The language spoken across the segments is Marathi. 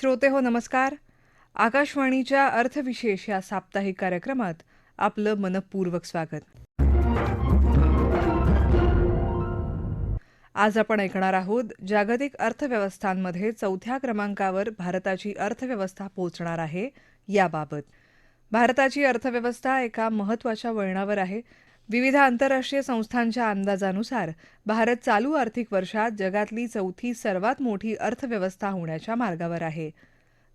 श्रोते हो नमस्कार. आकाशवाणीच्या अर्थविशेष या साप्ताहिक कार्यक्रमात आपलं मनपूर्वक स्वागत. आज आपण ऐकणार आहोत जागतिक अर्थव्यवस्थांमध्ये चौथ्या क्रमांकावर भारताची अर्थव्यवस्था पोहोचणार आहे याबाबत. भारताची अर्थव्यवस्था एका महत्त्वाच्या वळणावर आहे. विविध आंतरराष्ट्रीय संस्थांच्या अंदाजानुसार भारत चालू आर्थिक वर्षात जगातली चौथी सर्वात मोठी अर्थव्यवस्था होण्याच्या मार्गावर आहे.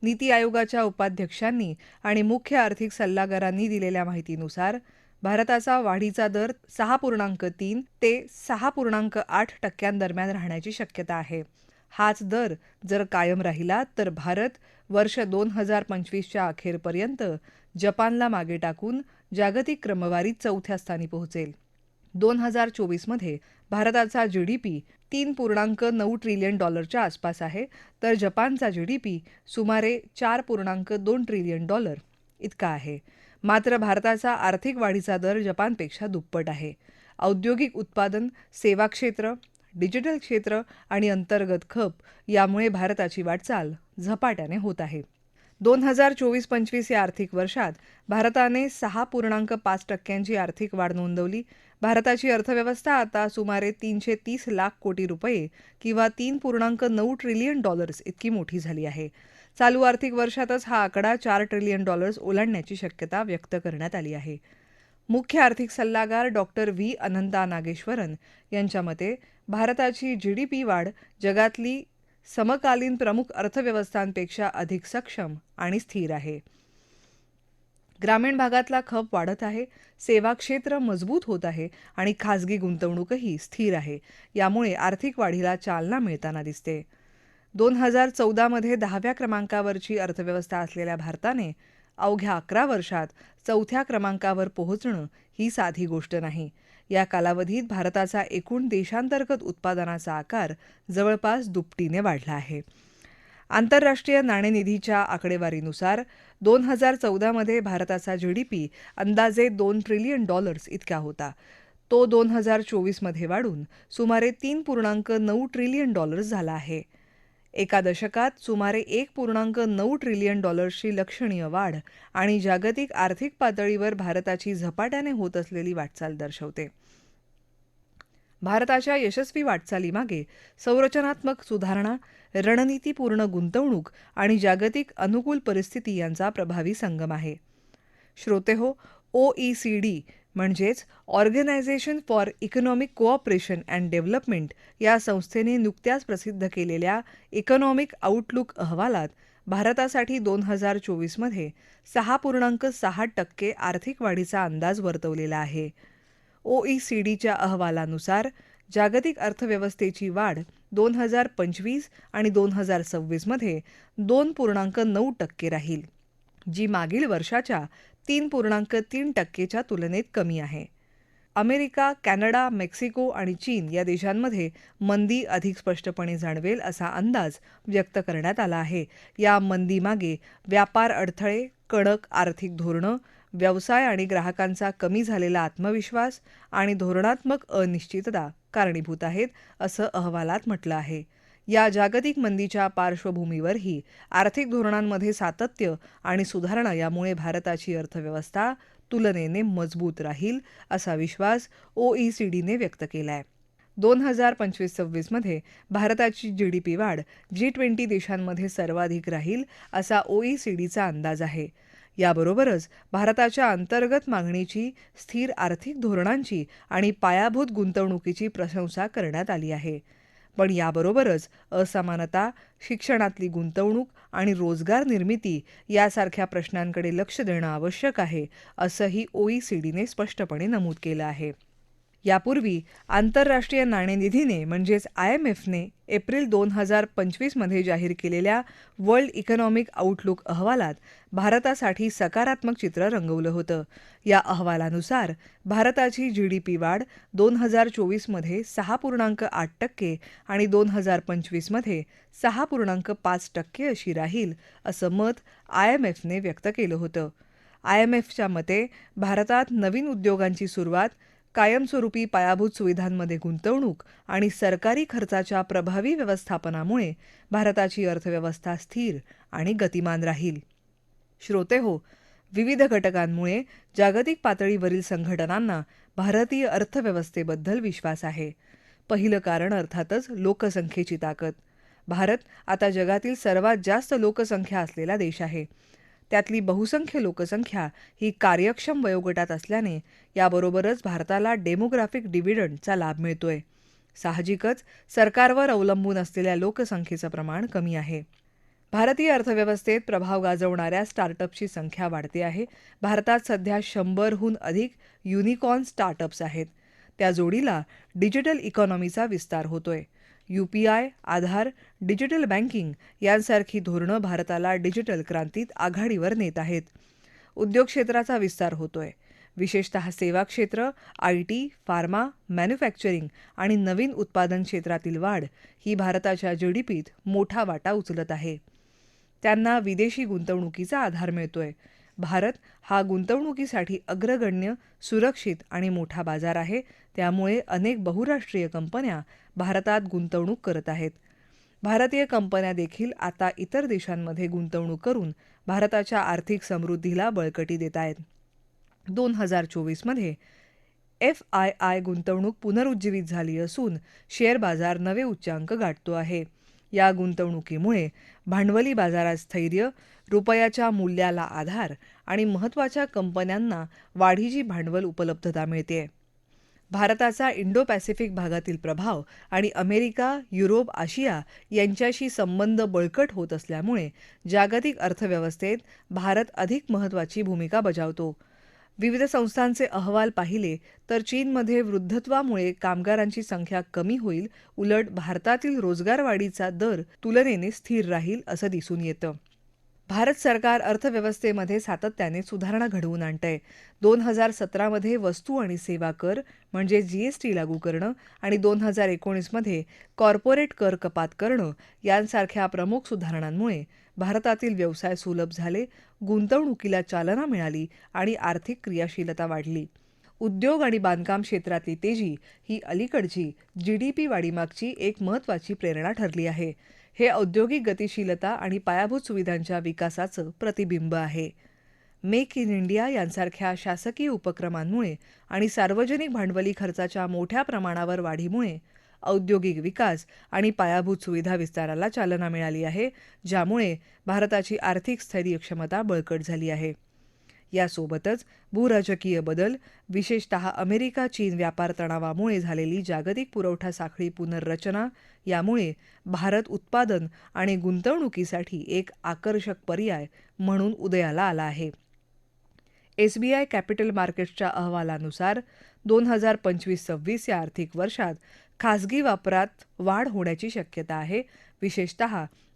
नीती आयोगाच्या उपाध्यक्षांनी आणि मुख्य आर्थिक सल्लागारांनी दिलेल्या माहितीनुसार भारताचा वाढीचा दर सहा पूर्णांक तीन ते सहा पूर्णांक आठ टक्क्यांदरम्यान राहण्याची शक्यता आहे. हाच दर जर कायम राहिला तर भारत वर्ष दोन हजार पंचवीसच्या अखेरपर्यंत जपानला मागे टाकून जागतिक क्रमवारीत चौथ्या स्थानी पोहोचेल. दोन हजार चोवीसमध्ये भारताचा जी डी पी तीन पूर्णांक नऊ ट्रिलियन डॉलरच्या आसपास आहे तर जपानचा जी डी पी सुमारे चार पूर्णांक दोन ट्रिलियन डॉलर इतका आहे. मात्र भारताचा आर्थिक वाढीचा दर जपानपेक्षा दुप्पट आहे. औद्योगिक उत्पादन सेवा क्षेत्र डिजिटल क्षेत्र आणि अंतर्गत खप यामुळे भारताची वाटचाल झपाट्याने होत आहे. दोन हजार चोवीस पंचवीस या आर्थिक वर्षात भारताने सहा पूर्णांक पाच टक्क्यांची आर्थिक वाढ नोंदवली. भारताची अर्थव्यवस्था आता सुमारे तीनशे तीस लाख कोटी रुपये किंवा तीन पूर्णांक नऊ ट्रिलियन डॉलर्स इतकी मोठी झाली आहे. चालू आर्थिक वर्षातच हा आकडा चार ट्रिलियन डॉलर्स ओलांडण्याची शक्यता व्यक्त करण्यात आली आहे. मुख्य आर्थिक सल्लागार डॉक्टर व्ही. अनंता नागेश्वरन यांच्या मते भारताची जी डी पी वाढ जगातली समकालीन प्रमुख अर्थव्यवस्थांपेक्षा अधिक सक्षम आणि स्थिर आहे. ग्रामीण भागातला खप वाढत आहे सेवा क्षेत्र मजबूत होत आहे आणि खासगी गुंतवणूकही स्थिर आहे यामुळे आर्थिक वाढीला चालना मिळताना दिसते. दोन हजार चौदामध्ये दहाव्या क्रमांकावरची अर्थव्यवस्था असलेल्या भारताने अवघ्या अकरा वर्षात चौथ्या क्रमांकावर पोहोचणं ही साधी गोष्ट नाही. या कालावधीत भारताचा एकूण देशांतर्गत उत्पादनाचा आकार जवळपास दुपटीने वाढला आहे. आंतरराष्ट्रीय नाणेनिधीच्या आकडेवारीनुसार दोन हजार चौदामध्ये भारताचा जी डी पी अंदाजे दोन ट्रिलियन डॉलर्स इतका होता. तो दोन हजार चोवीसमध्ये वाढून सुमारे तीन पूर्णांक नऊ ट्रिलियन डॉलर्स झाला आहे. एका दशकात सुमारे एक पूर्णांक नऊ ट्रिलियन डॉलर्सची लक्षणीय वाढ आणि जागतिक आर्थिक पातळीवर भारताची झपाट्याने होत असलेली वाटचाल दर्शवते. भारताच्या यशस्वी वाटचालीमागे संरचनात्मक सुधारणा रणनीतीपूर्ण गुंतवणूक आणि जागतिक अनुकूल परिस्थिती यांचा प्रभावी संगम आहे. श्रोतेहो ओ ई सी डी म्हणजेच organisation for economic cooperation and development या संस्थेने नुकत्याच प्रसिद्ध केलेल्या इकॉनॉमिक आउटलुक अहवालात भारतासाठी दोन हजार चोवीसमध्ये सहा पूर्णांक सहा टक्के आर्थिक वाढीचा अंदाज वर्तवलेला आहे. ओ ई सी डीच्या अहवालानुसार जागतिक अर्थव्यवस्थेची वाढ दोन हजार पंचवीस आणि दोन हजार सव्वीसमध्ये दोन पूर्णांक नऊ टक्के राहील जी मागील वर्षाच्या तीन पूर्णांक तीन टक्केच्या तुलनेत कमी आहे. अमेरिका कॅनडा मेक्सिको आणि चीन या देशांमध्ये मंदी अधिक स्पष्टपणे जाणवेल असा अंदाज व्यक्त करण्यात आला आहे. या मंदीमागे व्यापार अडथळे कडक आर्थिक धोरणं व्यवसाय आणि ग्राहकांचा कमी झालेला आत्मविश्वास आणि धोरणात्मक अनिश्चितता कारणीभूत आहेत असं अहवालात म्हटलं आहे. या जागतिक मंदीच्या पार्श्वभूमीवरही आर्थिक धोरणांमध्ये सातत्य आणि सुधारणा यामुळे भारताची अर्थव्यवस्था तुलनेने मजबूत राहील असा विश्वास ओईसीडीने व्यक्त केला आहे दोन हजार पंचवीस सव्वीसमध्ये भारताची जी डी पी वाढ जी ट्वेंटी देशांमध्ये सर्वाधिक राहील असा ओईसीडीचा अंदाज आहे. याबरोबरच भारताच्या अंतर्गत मागणीची स्थिर आर्थिक धोरणांची आणि पायाभूत गुंतवणुकीची प्रशंसा करण्यात आली आहे. पण याबरोबरच असमानता शिक्षणातली गुंतवणूक आणि रोजगार निर्मिती यासारख्या प्रश्नांकडे लक्ष देणं आवश्यक आहे असंही ओ ई सी डीने स्पष्टपणे नमूद केलं आहे. यापूर्वी आंतरराष्ट्रीय नाणेनिधीने म्हणजेच आय एम एफने एप्रिल दोन हजार पंचवीसमध्ये जाहीर केलेल्या वर्ल्ड इकॉनॉमिक आउटलुक अहवालात भारतासाठी सकारात्मक चित्र रंगवलं होतं. या अहवालानुसार भारताची जी डी पी वाढ दोन हजार चोवीसमध्ये सहा पूर्णांक आठ टक्के आणि दोन हजार पंचवीसमध्ये सहा पूर्णांक पाच टक्के अशी राहील असं मत आय एम एफने व्यक्त केलं होतं. आय एम एफच्या मते भारतात नवीन उद्योगांची सुरुवात कायमस्वरूपी पायाभूत सुविधांमध्ये गुंतवणूक आणि सरकारी खर्चाच्या प्रभावी व्यवस्थापनामुळे भारताची अर्थव्यवस्था स्थिर आणि गतिमान राहील. श्रोते हो विविध घटकांमुळे जागतिक पातळीवरील संघटनांना भारतीय अर्थव्यवस्थेबद्दल विश्वास आहे. पहिलं कारण अर्थातच लोकसंख्येची ताकद. भारत आता जगातील सर्वात जास्त लोकसंख्या असलेला देश आहे. त्यातली बहुसंख्य लोकसंख्या ही कार्यक्षम वयोगटात असल्याने याबरोबरच भारताला डेमोग्राफिक डिव्हिडंडचा लाभ मिळतोय. साहजिकच सरकारवर अवलंबून असलेल्या लोकसंख्येचं प्रमाण कमी आहे. भारतीय अर्थव्यवस्थेत प्रभाव गाजवणाऱ्या स्टार्टअप्सची संख्या वाढते आहे. भारतात सध्या शंभरहून अधिक युनिकॉर्न स्टार्टअप्स आहेत. त्या जोडीला डिजिटल इकॉनॉमीचा विस्तार होतोय. यूपीआय आधार डिजिटल बँकिंग यांसारखी धोरणं भारताला डिजिटल क्रांतीत आघाडीवर नेत आहेत. उद्योग क्षेत्राचा विस्तार होतोय. विशेषत सेवा क्षेत्र आय टी फार्मा मॅन्युफॅक्चरिंग आणि नवीन उत्पादन क्षेत्रातील वाढ ही भारताच्या जीडीपीत मोठा वाटा उचलत आहे. त्यांना विदेशी गुंतवणुकीचा आधार मिळतोय. भारत हा गुंतवणुकीसाठी अग्रगण्य सुरक्षित आणि मोठा बाजार आहे. त्यामुळे अनेक बहुराष्ट्रीय कंपन्या भारतात गुंतवणूक करत आहेत. भारतीय कंपन्या देखील आता इतर देशांमध्ये गुंतवणूक करून भारताच्या आर्थिक समृद्धीला बळकटी देत आहेत. दोन हजार चोवीसमध्ये एफ आय आय गुंतवणूक पुनरुज्जीवित झाली असून शेअर बाजार नवे उच्चांक गाठतो आहे. या गुंतवणुकीमुळे भांडवली बाजारात स्थैर्य रुपयाच्या मूल्याला आधार आणि महत्त्वाच्या कंपन्यांना वाढीची भांडवल उपलब्धता मिळते. भारताचा इंडो पॅसिफिक भागातील प्रभाव आणि अमेरिका युरोप आशिया यांच्याशी संबंध बळकट होत असल्यामुळे जागतिक अर्थव्यवस्थेत भारत अधिक महत्त्वाची भूमिका बजावतो. विविध संस्थांचे अहवाल पाहिले तर चीनमध्ये वृद्धत्वामुळे कामगारांची संख्या कमी होईल उलट भारतातील रोजगारवाढीचा दर तुलनेने स्थिर राहील असं दिसून येतं. भारत सरकार अर्थव्यवस्थेमध्ये सातत्याने सुधारणा घडवून आणतंय. दोन हजार सतरामध्ये वस्तू आणि सेवा कर म्हणजे जीएसटी लागू करणं आणि दोन हजार एकोणीसमध्ये कॉर्पोरेट कर कपात करणं यांसारख्या प्रमुख सुधारणांमुळे भारतातील व्यवसाय सुलभ झाले गुंतवणुकीला चालना मिळाली आणि आर्थिक क्रियाशीलता वाढली. उद्योग आणि बांधकाम क्षेत्रातली तेजी ही अलीकडची जी डी पी वाढीमागची एक महत्त्वाची प्रेरणा ठरली आहे. हे औद्योगिक गतिशीलता आणि पायाभूत सुविधांच्या विकासाचं प्रतिबिंब आहे. मेक इन इंडिया यांसारख्या शासकीय उपक्रमांमुळे आणि सार्वजनिक भांडवली खर्चाच्या मोठ्या प्रमाणावर वाढीमुळे औद्योगिक विकास आणि पायाभूत सुविधा विस्ताराला चालना मिळाली आहे ज्यामुळे भारताची आर्थिक स्थैर्य क्षमता बळकट झाली आहे. यासोबतच भूराजकीय बदल विशेषत अमेरिका चीन व्यापार तणावामुळे झालेली जागतिक पुरवठा साखळी पुनर्रचना यामुळे भारत उत्पादन आणि गुंतवणुकीसाठी एक आकर्षक पर्याय म्हणून उदयाला आला आहे. एसबीआय कॅपिटल मार्केट्सच्या अहवालानुसार दोन हजार पंचवीस सव्वीस या आर्थिक वर्षात खासगी वापरात वाढ होण्याची शक्यता आहे. विशेषत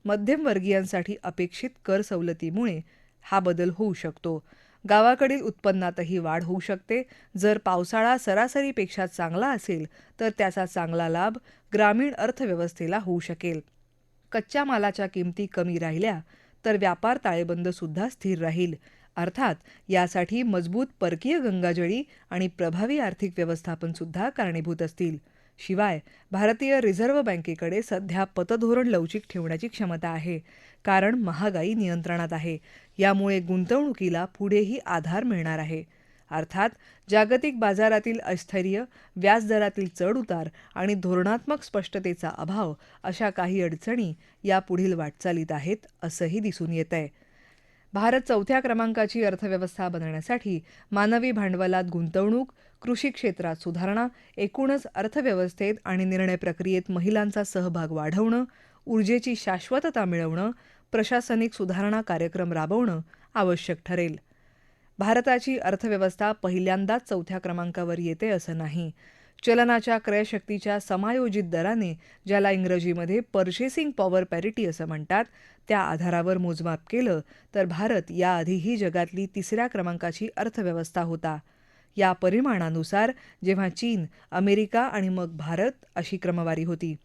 मध्यमवर्गीयांसाठी अपेक्षित कर सवलतीमुळे हा बदल होऊ शकतो. गावाकडील उत्पन्नातही वाढ होऊ शकते. जर पावसाळा सरासरीपेक्षा चांगला असेल तर त्याचा चांगला लाभ ग्रामीण अर्थव्यवस्थेला होऊ शकेल. कच्च्या मालाच्या किमती कमी राहिल्या तर व्यापार ताळेबंद सुद्धा स्थिर राहील. अर्थात यासाठी मजबूत परकीय गंगाजळी आणि प्रभावी आर्थिक व्यवस्थापन सुद्धा कारणीभूत असतील. शिवाय भारतीय रिझर्व्ह बँकेकडे सध्या पतधोरण लवचिक ठेवण्याची क्षमता आहे. कारण महागाई नियंत्रणात आहे. यामुळे गुंतवणुकीला पुढेही आधार मिळणार आहे. अर्थात जागतिक बाजारातील अस्थैर्य व्याजदरातील चढउतार आणि धोरणात्मक स्पष्टतेचा अभाव अशा काही अडचणी या पुढील वाटचालीत आहेत असंही दिसून येत आहे भारत चौथ्या क्रमांकाची अर्थव्यवस्था बनवण्यासाठी मानवी भांडवलात गुंतवणूक कृषी क्षेत्रात सुधारणा एकूणच अर्थव्यवस्थेत आणि निर्णय प्रक्रियेत महिलांचा सहभाग वाढवणं ऊर्जेची शाश्वतता मिळवणं प्रशासनिक सुधारणा कार्यक्रम राबवणं आवश्यक ठरेल. भारताची अर्थव्यवस्था पहिल्यांदाच चौथ्या क्रमांकावर येते असं नाही. चलनाच्या क्रयशक्तीच्या समायोजित दराने ज्याला इंग्रजीमध्ये पर्चेसिंग पॉवर पॅरिटी असं म्हणतात त्या आधारावर मोजमाप केलं तर भारत याआधीही जगातली तिसऱ्या क्रमांकाची अर्थव्यवस्था होता. या परिमाणानुसार जेव्हा चीन अमेरिका आणि मग भारत अशी क्रमवारी होती.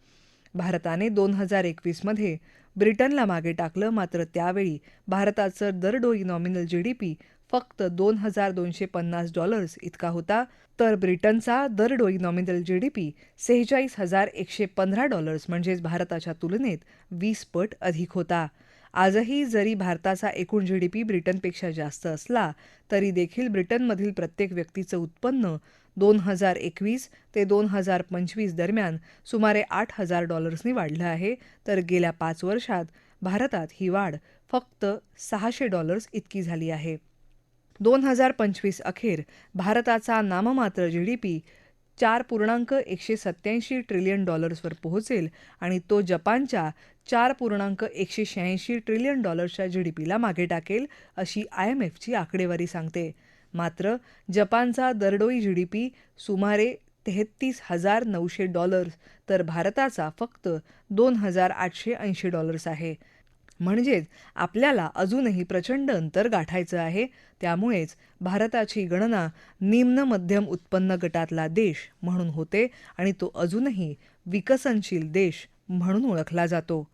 भारताने दोन हजार एकवीसमध्ये ब्रिटनला मागे टाकलं मात्र त्यावेळी भारताचं दरडोई नॉमिनल पी फक्त दोन हजार दोनशे पन्नास डॉलर्स इतका होता तर ब्रिटनचा दरडोई नॉमिनल जी डी पी सेहेचाळीस हजार एकशे पंधरा डॉलर्स म्हणजेच भारताच्या तुलनेत वीस पट अधिक होता. आजही जरी भारताचा एकूण जी डी पी ब्रिटनपेक्षा जास्त असला तरी देखील ब्रिटनमधील प्रत्येक व्यक्तीचं उत्पन्न दोन हजार एकवीस ते दोन हजार पंचवीस दरम्यान सुमारे आठ हजार डॉलर्सनी वाढलं आहे तर गेल्या पाच वर्षात भारतात ही वाढ फक्त सहाशे डॉलर्स इतकी झाली आहे. दोन हजार पंचवीस अखेर भारताचा नाममात्र जी डी पी चार पूर्णांक एकशे सत्याऐंशी ट्रिलियन डॉलर्सवर पोहोचेल आणि तो जपानच्या चार पूर्णांक एकशे शहाऐंशी ट्रिलियन डॉलर्सच्या जी डी पीला मागे टाकेल अशी आय एम एफची आकडेवारी सांगते. मात्र जपानचा दरडोई जी डी पी सुमारे तेहत्तीस हजार नऊशे डॉलर्स तर भारताचा फक्त दोन हजार आठशे ऐंशी डॉलर्स आहे. म्हणजेच आपल्याला अजूनही प्रचंड अंतर गाठायचं आहे. त्यामुळेच भारताची गणना निम्न मध्यम उत्पन्न गटातला देश म्हणून होते आणि तो अजूनही विकसनशील देश म्हणून ओळखला जातो.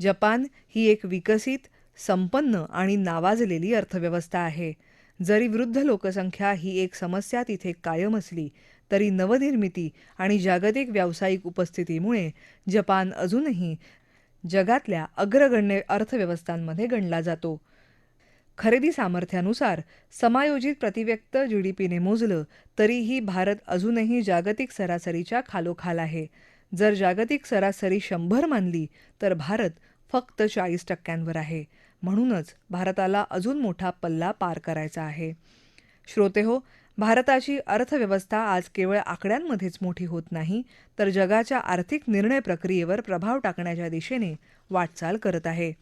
जपान ही एक विकसित संपन्न आणि नावाजलेली अर्थव्यवस्था आहे. जरी वृद्ध लोकसंख्या ही एक समस्या तिथे कायम असली तरी नवनिर्मिती आणि जागतिक व्यावसायिक उपस्थितीमुळे जपान अजूनही जगातल्या अग्रगण्य अर्थव्यवस्थांमध्ये गणला जातो. खरेदी सामर्थ्यानुसार समायोजित प्रतिव्यक्त जी डी पीने मोजलं तरीही भारत अजूनही जागतिक सरासरीच्या खालोखाल आहे. जर जागतिक सरासरी शंभर मानली तर भारत फक्त चाळीस टक्क्यांवर आहे. म्हणूनच भारताला अजून मोठा पल्ला पार करायचा आहे. श्रोते हो भारताची अर्थव्यवस्था आज केवळ आकड्यांमध्येच मोठी होत नाही तर जगाच्या आर्थिक निर्णय प्रक्रियेवर प्रभाव टाकण्याच्या दिशेने वाटचाल करत आहे.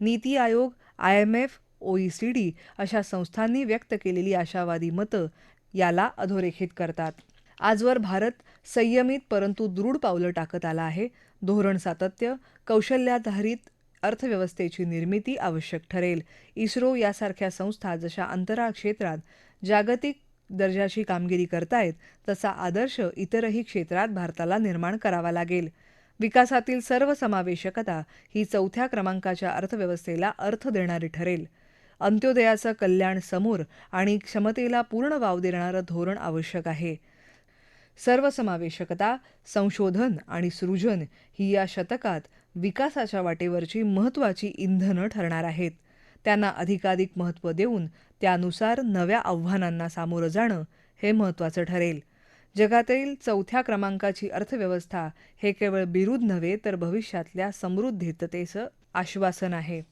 NITI Aayog I M F O E C D अशा संस्थांनी व्यक्त केलेली आशावादी मतं याला अधोरेखित करतात. आजवर भारत संयमित परंतु दृढ पावलं टाकत आला आहे. धोरण सातत्य कौशल्याधारित अर्थव्यवस्थेची निर्मिती आवश्यक ठरेल. इस्रो यासारख्या संस्था जशा अंतराळ क्षेत्रात जागतिक दर्जाची कामगिरी करतायत तसा आदर्श इतरही क्षेत्रात भारताला निर्माण करावा लागेल. विकासातील सर्वसमावेशकता ही चौथ्या क्रमांकाच्या अर्थव्यवस्थेला अर्थ देणारी ठरेल. अंत्योदयाचं कल्याण समोर आणि क्षमतेला पूर्ण वाव देणारं धोरण आवश्यक आहे. सर्वसमावेशकता संशोधन आणि सृजन ही या शतकात विकासाच्या वाटेवरची महत्त्वाची इंधनं ठरणार आहेत. त्यांना अधिकाधिक महत्त्व देऊन त्यानुसार नव्या आव्हानांना सामोरं जाणं हे महत्त्वाचं ठरेल. जगातील चौथ्या क्रमांकाची अर्थव्यवस्था हे केवळ बिरुद नव्हे तर भविष्यातल्या समृद्धतेचं आश्वासन आहे.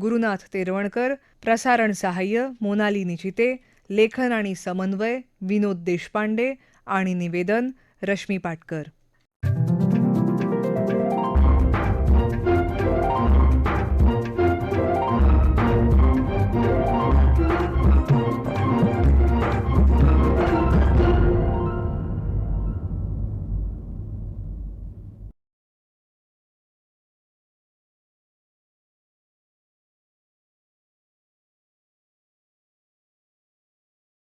गुरुनाथ तेरवणकर प्रसारण सहाय्य मोनाली निचिते लेखन आणि समन्वय विनोद देशपांडे आणि निवेदन रश्मी पाटकर.